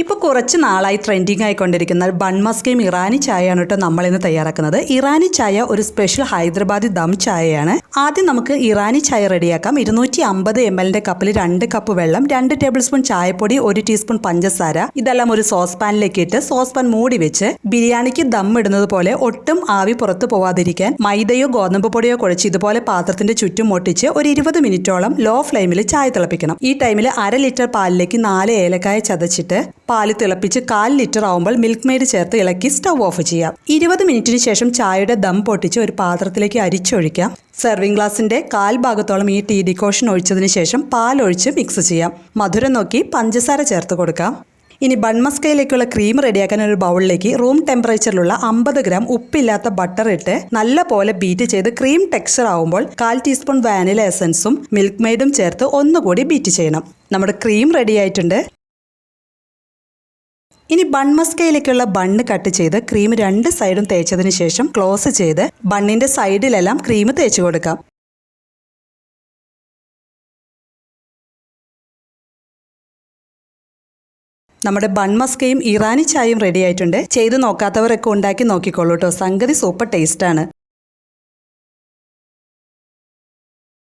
ഇപ്പോൾ കുറച്ച് നാളായി ട്രെൻഡിങ് ആയിക്കൊണ്ടിരിക്കുന്ന ബൺ ഇറാനി ചായയാണ് കേട്ടോ നമ്മൾ ഇന്ന് തയ്യാറാക്കുന്നത്. ഇറാനി ചായ ഒരു സ്പെഷ്യൽ ഹൈദരാബാദി ദം ചായയാണ്. ആദ്യം നമുക്ക് ഇറാനി ചായ റെഡിയാക്കാം. ഇരുന്നൂറ്റി അമ്പത് എം എല്ലിന്റെ കപ്പിൽ രണ്ട് കപ്പ് വെള്ളം രണ്ട് ടേബിൾ സ്പൂൺ ചായപ്പൊടി ഒരു ടീസ്പൂൺ പഞ്ചസാര ഇതെല്ലാം ഒരു സോസ് പാനിലേക്ക് ഇട്ട് സോസ് പാൻ മൂടി വെച്ച് ബിരിയാണിക്ക് ദം ഇടുന്നത് പോലെ ഒട്ടും ആവി പുറത്തു പോവാതിരിക്കാൻ മൈദയോ ഗോതമ്പ് പൊടിയോ കുഴച്ച് ഇതുപോലെ പാത്രത്തിന്റെ ചുറ്റും ഒട്ടിച്ച് ഒരു ഇരുപത് മിനിറ്റോളം ലോ ഫ്ലെയിമിൽ ചായ തിളപ്പിക്കണം. ഈ ടൈമിൽ അര ലിറ്റർ പാലിലേക്ക് നാല് ഏലക്കായ ചതച്ചിട്ട് പാൽ തിളപ്പിച്ച് കാൽ ലിറ്റർ ആവുമ്പോൾ മിൽക്ക് മെയ്ഡ് ചേർത്ത് ഇളക്കി സ്റ്റൗ ഓഫ് ചെയ്യാം. ഇരുപത് മിനിറ്റിന് ശേഷം ചായയുടെ ദം പൊട്ടിച്ച് ഒരു പാത്രത്തിലേക്ക് അരിച്ചൊഴിക്കാം. സെർവിംഗ് ഗ്ലാസിന്റെ കാൽ ഭാഗത്തോളം ഈ ടീ ഡിക്കോഷൻ ഒഴിച്ചതിന് ശേഷം പാലൊഴിച്ച് മിക്സ് ചെയ്യാം. മധുരം നോക്കി പഞ്ചസാര ചേർത്ത് കൊടുക്കാം. ഇനി ബൺമസ്കയിലേക്കുള്ള ക്രീം റെഡിയാക്കാൻ ഒരു ബൗളിലേക്ക് റൂം ടെമ്പറേച്ചറിലുള്ള അമ്പത് ഗ്രാം ഉപ്പില്ലാത്ത ബട്ടർ ഇട്ട് നല്ല പോലെ ബീറ്റ് ചെയ്ത് ക്രീം ടെക്സ്ചർ ആവുമ്പോൾ കാൽ ടീസ്പൂൺ വാനില എസൻസും മിൽക്ക് മെയ്ഡും ചേർത്ത് ഒന്നുകൂടി ബീറ്റ് ചെയ്യണം. നമ്മുടെ ക്രീം റെഡി ആയിട്ടുണ്ട്. ഇനി ബൺ മസ്കയിലേക്കുള്ള ബണ്ണ് കട്ട് ചെയ്ത് ക്രീം രണ്ട് സൈഡും തേച്ചതിന് ശേഷം ക്ലോസ് ചെയ്ത് ബണ്ണിന്റെ സൈഡിലെല്ലാം ക്രീം തേച്ച് കൊടുക്കാം. നമ്മുടെ ബൺമസ്കയും ഇറാനി ചായയും റെഡി ആയിട്ടുണ്ട്. ചെയ്ത് നോക്കാത്തവരൊക്കെ ഉണ്ടാക്കി നോക്കിക്കോളൂ കേട്ടോ സംഗതി സൂപ്പർ ടേസ്റ്റാണ്